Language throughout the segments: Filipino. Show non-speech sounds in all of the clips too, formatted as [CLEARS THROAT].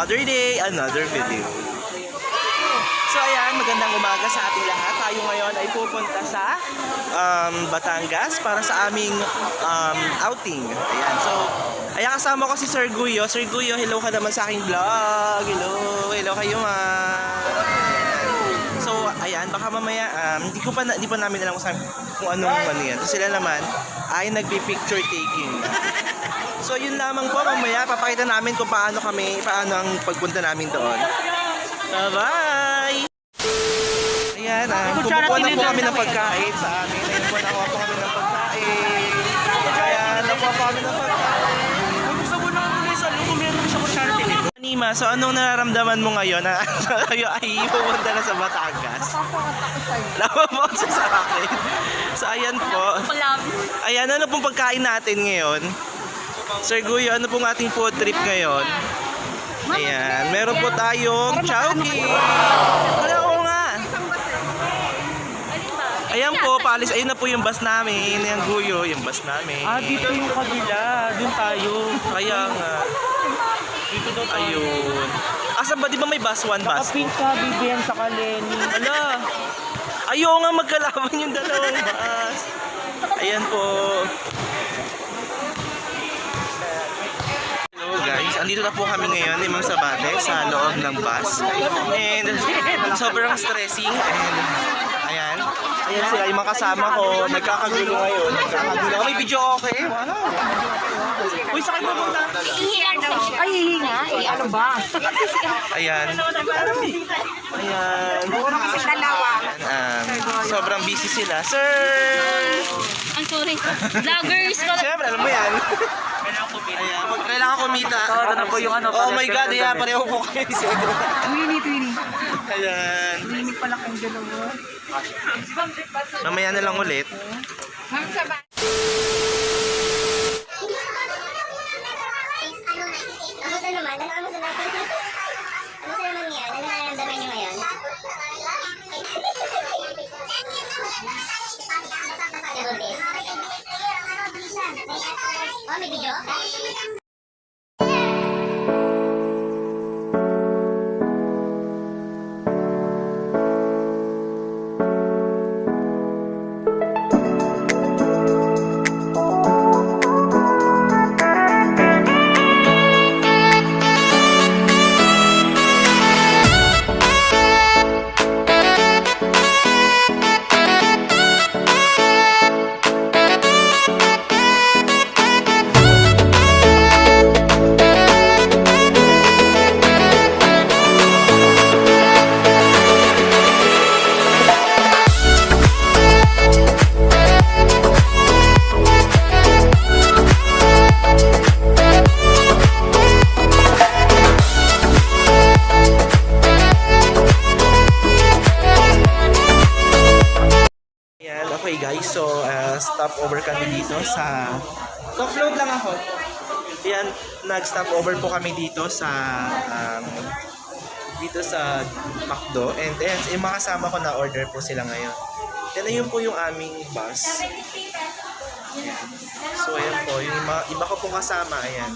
Another day, another video. So ayan, magandang umaga sa ating lahat. Tayo ngayon ay pupunta sa um, Batangas para sa aming um, outing. Ayan, so ayan kasama ko si Sir Guyo. Sir Guyo, hello ka naman sa aking vlog. Hello, hello kayo ma. So ayan, baka mamaya um, hindi ko pa hindi pa namin alam kung, kung anong ano yan. So, sila naman ay nagpi-picture taking. So yun lamang po mamaya papakita namin kung paano kami, paano ang pagpunta namin doon. Bye-bye! Ayan, ah, kumukuha na po kami ng pagkain sa amin. Ayan po, nakuha po kami ng pagkain. Ayan, nakuha po kami ng pagkain. Gusto mo na ulit sa lugo, meron siya kutsara tinito. Nima, so anong nararamdaman mo ngayon [LAUGHS] na kayo ay pupunta na sa Batangas? Napapot sa akin. So ayan po. Ayan, ano pong pagkain natin ngayon? Sir Guyo, ano pong ating food trip ngayon? Ayan, meron po tayong chowking. Wala ko nga. Ayan po, palis. Ayun na po yung bus namin. Ayan, Guyo, yung bus namin. Ah, dito yung kabila. Doon tayo. Kaya nga. Dito daw tayo. Ayun. Asa ba, di ba may bus one bus? Nakapink ka, BBM sa Kaleni. Ala! Ayaw nga magkalaban yung dalawang bus. Ayan po. Andito na po kami ngayon ni Ma'am Sabate sa loob ng bus. And sobrang stressing and ayan. Ayan sila yung mga kasama ko. Nagkakagulo ngayon. Nagkakagulo. Oh, may video okay. Wow. Uy, sakay mo muna. Ay, hihinga? Eh, ano ba? Ayan. Ayan. Dalawa. Um, sobrang busy sila. Sir! Ang sorry. Vloggers ko. Siyempre, alam mo yan. Ayan, pag kailangan kumita. Na po yung ano. Oh my God, yeah, pareho po kayo. Winnie, Winnie. Ayan. Winnie pala kang dalawa. Mamaya na lang ulit. Ma'am, saba. Oh, may Ayan, nag-stop over po kami dito sa... Um, dito sa McDo. And then, yung mga kasama ko na order po sila ngayon. Then, ayun po yung aming bus. Ayan. So, ayan po. Yung iba, iba ko pong kasama, ayan.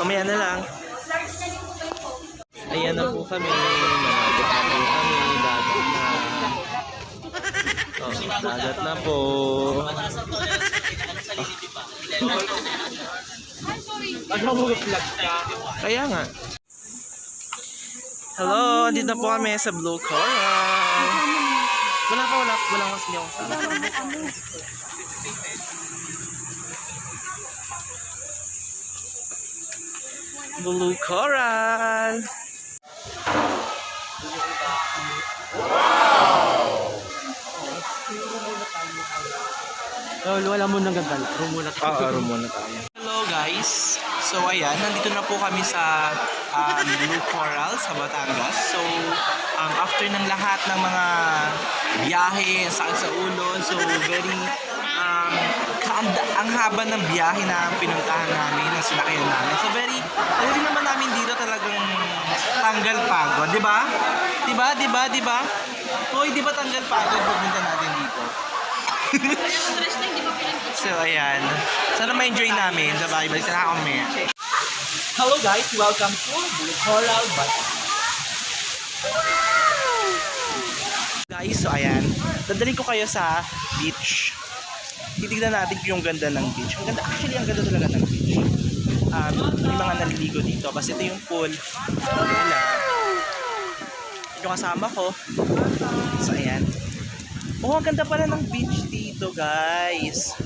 Mamaya na lang. Ayan na po kami. Nanagot na po kami. Dagat na. Oh, na po. Kaya nga. Hello, andito na po kami sa Blue Coral. Wala ka, wala. Wala ka kasi ako Blue Coral. Oh, wala mo nang gagala. Room muna Oo, room muna tayo. Hello guys. So ayan, nandito na po kami sa um, Blue Coral sa Batangas. So um, after ng lahat ng mga biyahe, sakit sa ulo, so very um, kaanda, ang haba ng biyahe na pinuntahan namin, na sinakayan namin. So very, very naman namin dito talagang tanggal pagod, di ba? Di ba? Di ba? Di ba? Hoy, di ba tanggal pagod pupunta natin dito? [LAUGHS] so, ayan. Sana ma-enjoy namin. Sabay, balik na kami. Hello guys, welcome to Blue Coral Batangas. Guys, so ayan. Dadalhin ko kayo sa beach. Titignan natin yung ganda ng beach. Ang ganda, actually, ang ganda talaga ng beach. Um, may mga naliligo dito. Kasi ito yung pool. Nila. Yung kasama ko. So, ayan. Oh, ang ganda pala ng beach dito, guys.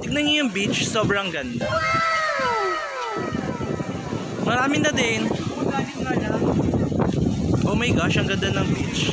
Tignan niyo yung beach, sobrang ganda. Marami na din. Oh my gosh, ang ganda ng beach.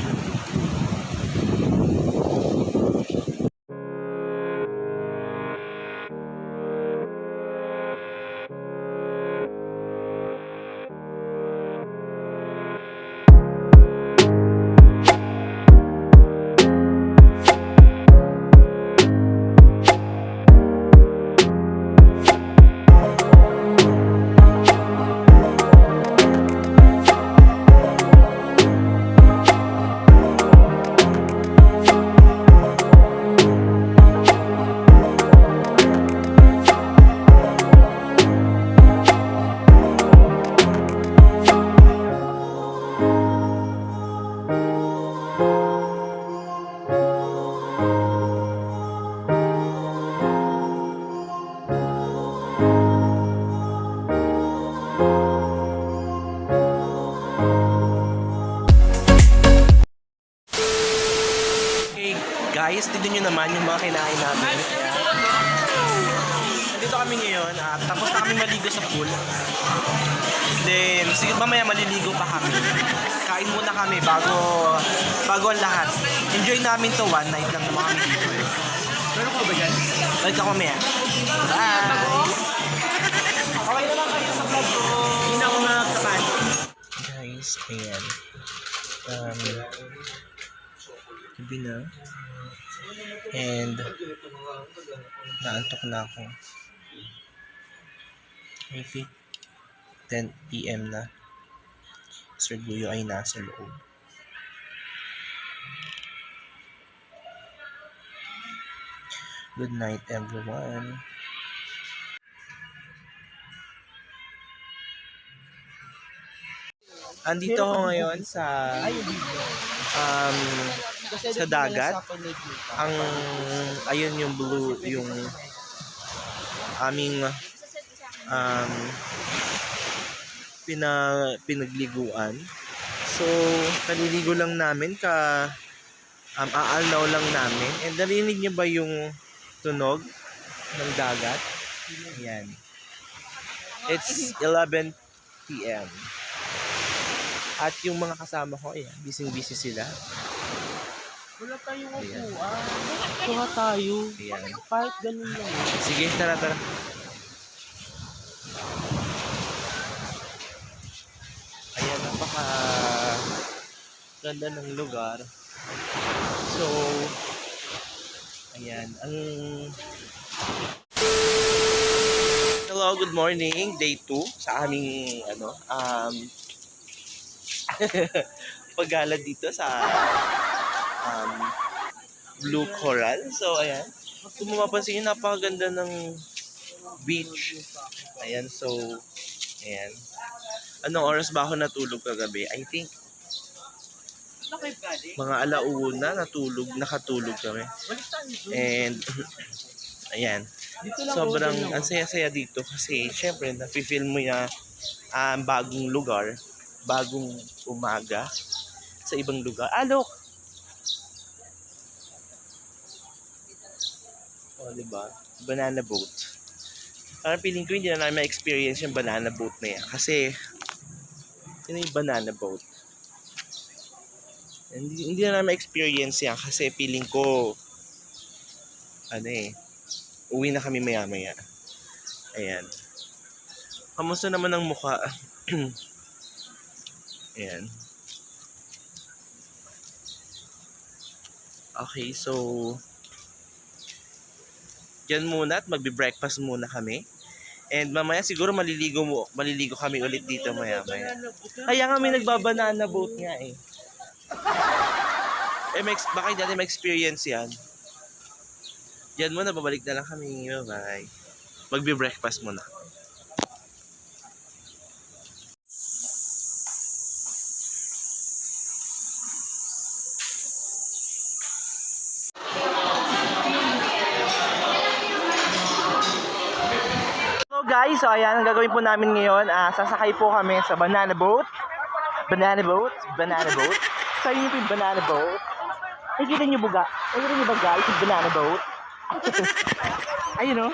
Maliligo pa kami. Kain muna kami bago bago ang lahat. Enjoy namin to one night lang naman kami. Meron ko ba yan? Balik ako mamaya. Bye! Okay na lang kayo sa vlog ko. Hindi na ako nakakapan. Guys, ayan. Um, gabi na. And naantok na ako. Maybe 10 p.m. na. Sir Guyo ay nasa loob. Good night everyone. Andito ako ngayon sa um, sa dagat. Ang ayun yung blue yung aming um, pina, pinagliguan. So, kaliligo lang namin ka um, aalnaw lang namin. And narinig niyo ba yung tunog ng dagat? Ayan. It's 11 p.m. At yung mga kasama ko, ayan, busy-busy sila. Wala tayong upuan. Kuha tayo. Ayan. Kahit ganun lang. Sige, tara, tara. Ayan, napaka ganda ng lugar. So, ayan, ang Hello, good morning. Day 2 sa aming ano, um [LAUGHS] paggala dito sa um, Blue Coral. So, ayan. Kung mapapansin nyo, napakaganda ng beach. Ayan, so, ayan. Anong oras ba ako natulog kagabi? I think, mga alauna natulog, nakatulog kami. And, [LAUGHS] ayan. Sobrang, ang saya-saya dito kasi, syempre, nafe-feel mo na ang bagong lugar, bagong umaga sa ibang lugar. Ah, look! Oh, di ba? Banana boat. Parang feeling ko hindi na namin ma-experience yung banana boat na yan. Kasi, yun yung banana boat. Hindi, hindi na namin experience yan kasi feeling ko, ano eh, uwi na kami maya-maya. Ayan. Kamusta naman ang mukha? [CLEARS THROAT] Ayan. Okay, so yan muna at magbe-breakfast muna kami. And mamaya siguro maliligo mo, maliligo kami ulit dito maya maya. Kaya nga may nagbabanana boat nga eh. [LAUGHS] Eh, may, baka hindi natin ma-experience yan. Yan muna, babalik na lang kami. Bye-bye. Magbe-breakfast muna. Guys, so ayan, ang gagawin po namin ngayon, ah, sasakay po kami sa banana boat. Banana boat, banana boat. So yun po yung banana boat. Nakikita niyo buga? Nakikita niyo ba guys yung banana boat? [LAUGHS] Ayun oh.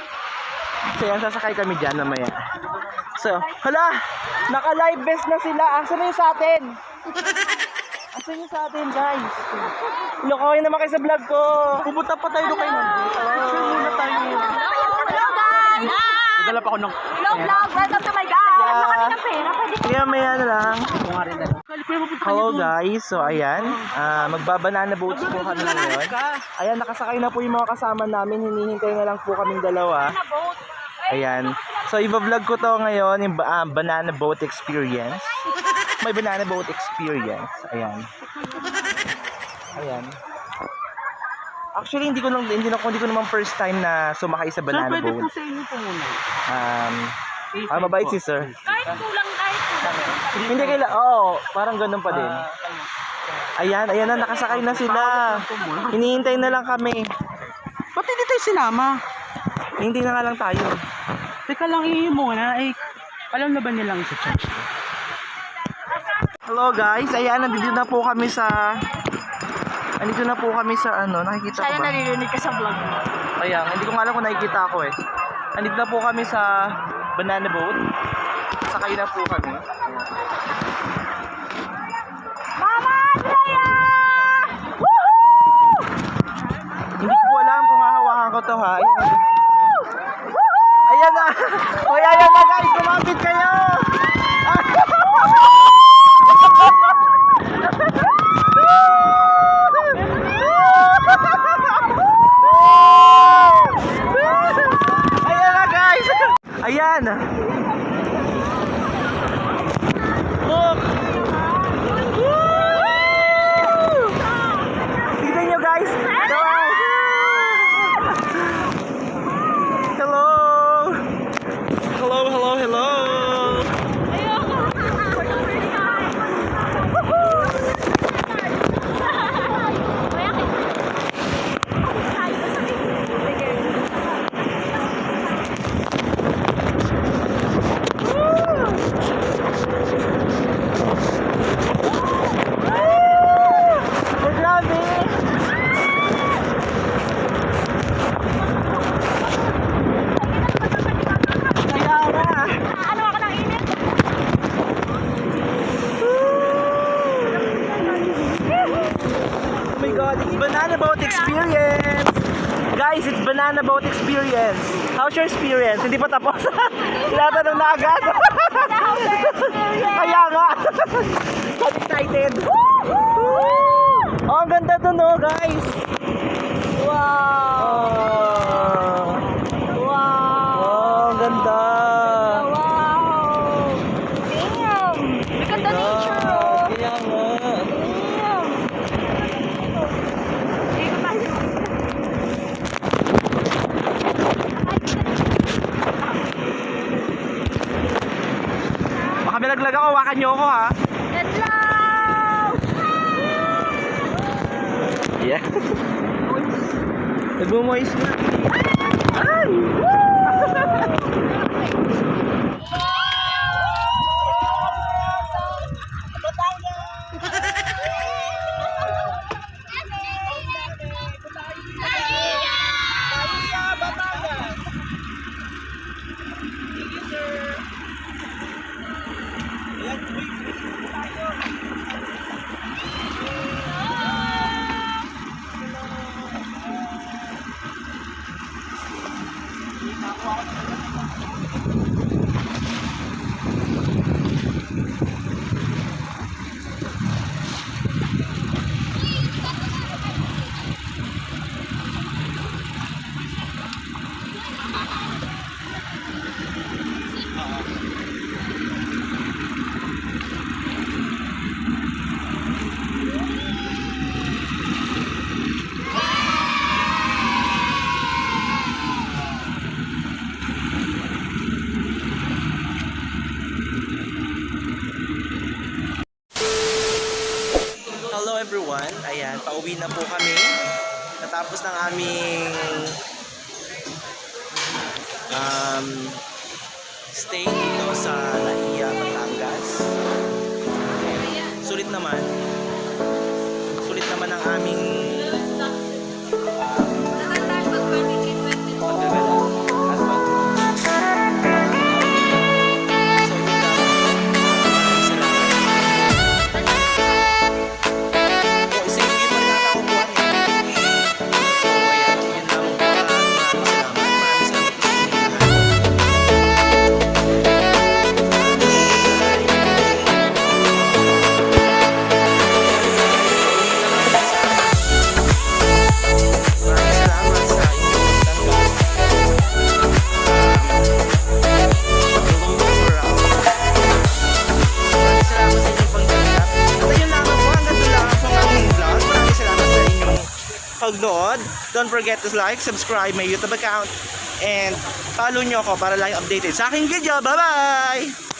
So yan, sasakay kami dyan mamaya. So, hala! Naka-live best na sila. Asan na yung sa atin? Asan yung sa atin, guys? Lokohin naman kayo sa vlog ko. Pupunta pa tayo doon kayo. Nagdala pa ako ng... Hello vlog! Welcome to my guys! Yeah. Ano kami ng pera? Pwede Kaya maya na lang. Hello guys, so ayan, ah magbabanana boats po kami ngayon. Ayan, nakasakay na po yung mga kasama namin, hinihintay na lang po kaming dalawa. Ayan, so iba-vlog ko to ngayon, yung ah, banana boat experience. May banana boat experience, ayan. Ayan. Actually, hindi ko lang hindi, na, hindi ko naman first time na sumakay sa Sir, banana pwede po boat. sa inyo po muna. Um, ah, mabait si sir. Kahit kulang, kahit kulang. Hindi kaila, oo, parang ganun pa din. Ah, Ayan, ayan na, nakasakay na sila. Hinihintay na lang kami. Ba't hindi tayo sinama? Hindi na nga lang tayo. Teka lang, iiyo muna. Eh, alam na ba nilang sa chat? Hello guys, ayan, nandito na po kami sa... Nandito na po kami sa ano, nakikita ko ba? naririnig ka sa vlog mo. Kaya, nga, hindi ko nga alam kung nakikita ako eh. Nandito na po kami sa banana boat. Sakay na po kami. Mama! Andrea! Hindi ko alam kung hahawakan ko to ha. Ayan, ayan na! Hoy, ayan na guys! Kumapit kayo! Ayan na guys! Ayan! Look! Woo! Tignan nyo guys! Come on! Hello! Hello, hello, hello! Oh, grabe! Kaya nga! Ano ako ng init? Oh my god, it's banana boat experience! Guys, it's boat experience. How's your experience? Hindi pa tapos. [LAUGHS] Tinatanong na agad. Kaya nga. I'm excited. Oh, ang ganda dun oh, guys. Wow! Oh, Wow! oh ang ganda. Wow! Damn! Ang ganda nature, oh! Kaya nga. Damn! Baka may naglag ako ha. Hello! Yeah. [LAUGHS] Nagmumoist na. Po kami. Natapos ng aming um, stay dito sa Nahia, Batangas. Sulit naman. Sulit naman ang aming forget to like, subscribe my YouTube account, and follow nyo ako para lagi updated sa aking video. Bye-bye!